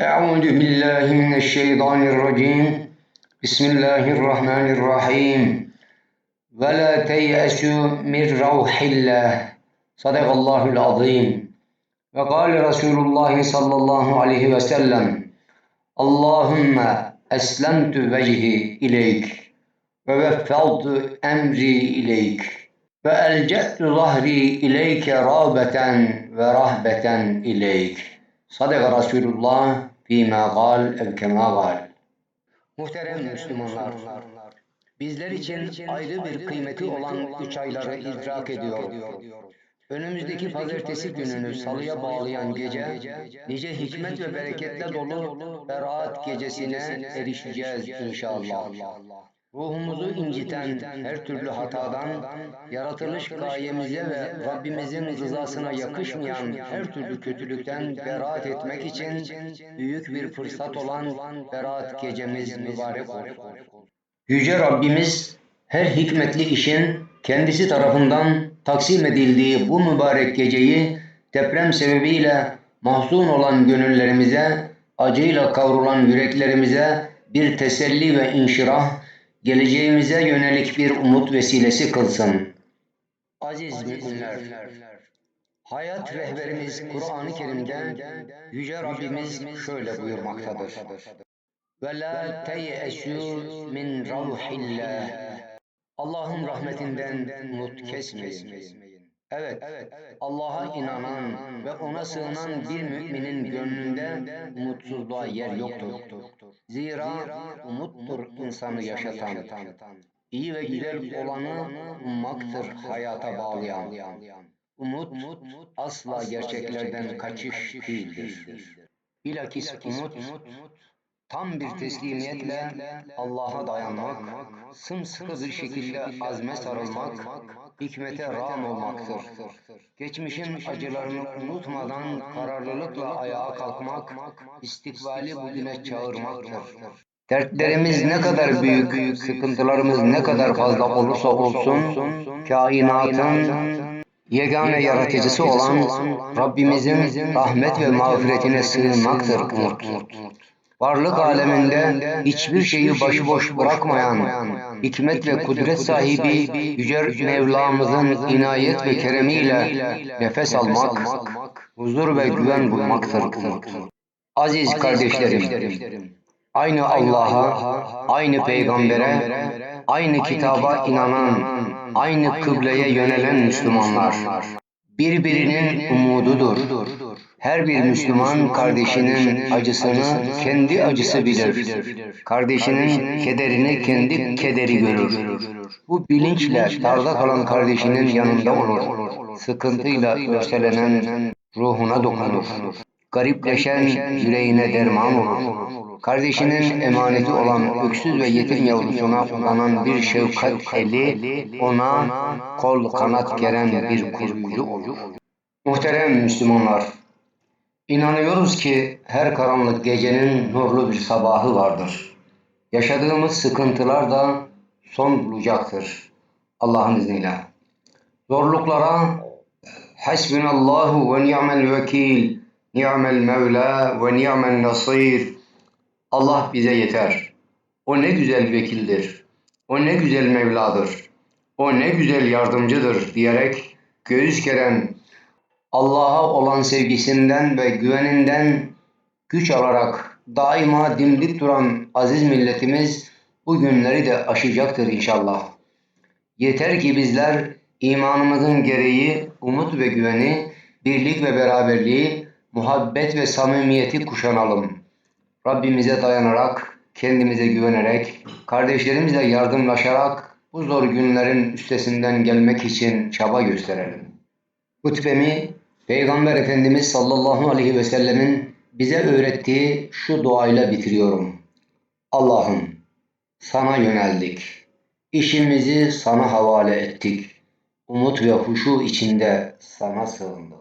أعوذ بالله من الشيطان الرجيم بسم الله الرحمن الرحيم ولا تيأسوا من روح الله صدق الله العظيم وقال رسول الله صلى الله عليه وسلم اللهم أسلمت وجهي إليك ووفضت أمري إليك وألجأت ظهري إليك رغبة ورهبة إليك Sadaka Resulullah fîmâ gal ev kemâ gal. Muhterem Müslümanlar, bizler için ayrı bir kıymeti olan üç ayları idrak ediyor. Önümüzdeki pazartesi gününü salıya bağlayan gece, nice hikmet ve bereketle dolu beraat gecesine erişeceğiz inşallah. Ruhumuzu inciten her türlü hatadan, yaratılış gayemize ve Rabbimizin rızasına yakışmayan her türlü kötülükten beraat etmek için büyük bir fırsat olan Berat gecemiz mübarek olsun. Yüce Rabbimiz her hikmetli işin kendisi tarafından taksim edildiği bu mübarek geceyi deprem sebebiyle mahzun olan gönüllerimize, acıyla kavrulan yüreklerimize bir teselli ve inşirah, geleceğimize yönelik bir umut vesilesi kılsın. Aziz müminler, hayat rehberimiz Kur'an-ı Kerim'de Yüce Rabbimiz şöyle buyurmaktadır. Ve la teyesu min ruhillah. Allah'ın rahmetinden umut kesmeyin. Evet, Allah'a inanan ve ona sığınan bir müminin gönlünde umutsuzluğa yer yoktur. Zira umuttur insanı yaşatan. İyi ve güzel olanı ummaktır hayata bağlayan. Umut asla gerçeklerden kaçış değildir. Bilakis umut tam bir teslimiyetle Allah'a dayanmak, sımsıkı bir şekilde azme sarılmak, hikmete rağm olmaktır. Geçmişin acılarını unutmadan kararlılıkla ayağa kalkmak, istikbali bugüne çağırmaktır. Dertlerimiz ne kadar büyük, sıkıntılarımız ne kadar fazla olursa olsun, kainatın yegane yaratıcısı olan Rabbimizin rahmet ve mağfiretine sığınmaktır umut. Varlık aleminde hiçbir şeyi başıboş bırakmayan, hikmet ve kudret sahibi Yüce Mevlamızın inayet ve keremiyle nefes almak, huzur ve güven bulmaktır. Aziz kardeşlerim, aynı Allah'a, aynı peygambere, aynı kitaba inanan, aynı kıbleye yönelen Müslümanlar birbirinin umududur. Her bir Müslüman kardeşinin acısını kendi acısı bilir. Kardeşinin kederini kendi kederi görür. Bu bilinçle darda kalan kardeşinin yanında olur. Sıkıntıyla örselenen ruhuna dokunur. Garipleşen yüreğine derman olur. Kardeşinin emaneti olan öksüz ve yetim yavrusuna uzanan bir şefkat eli ona kol kanat geren bir koruyucu olur. Muhterem Müslümanlar, inanıyoruz ki her karanlık gecenin nurlu bir sabahı vardır. Yaşadığımız sıkıntılar da son bulacaktır. Allah'ın izniyle. Zorluklara Hasbunallahu ve ni'mel vekil, ni'mel mevla ve ni'mel nasir. Allah bize yeter. O ne güzel vekildir. O ne güzel Mevladır. O ne güzel yardımcıdır diyerek göğüs geren Allah'a olan sevgisinden ve güveninden güç alarak daima dimdik duran aziz milletimiz bu günleri de aşacaktır inşallah. Yeter ki bizler imanımızın gereği umut ve güveni, birlik ve beraberliği, muhabbet ve samimiyeti kuşanalım. Rabbimize dayanarak, kendimize güvenerek, kardeşlerimizle yardımlaşarak bu zor günlerin üstesinden gelmek için çaba gösterelim. Hutbemi Peygamber Efendimiz sallallahu aleyhi ve sellemin bize öğrettiği şu duayla bitiriyorum. Allah'ım sana yöneldik. İşimizi sana havale ettik. Umut ve huşu içinde sana sığındık.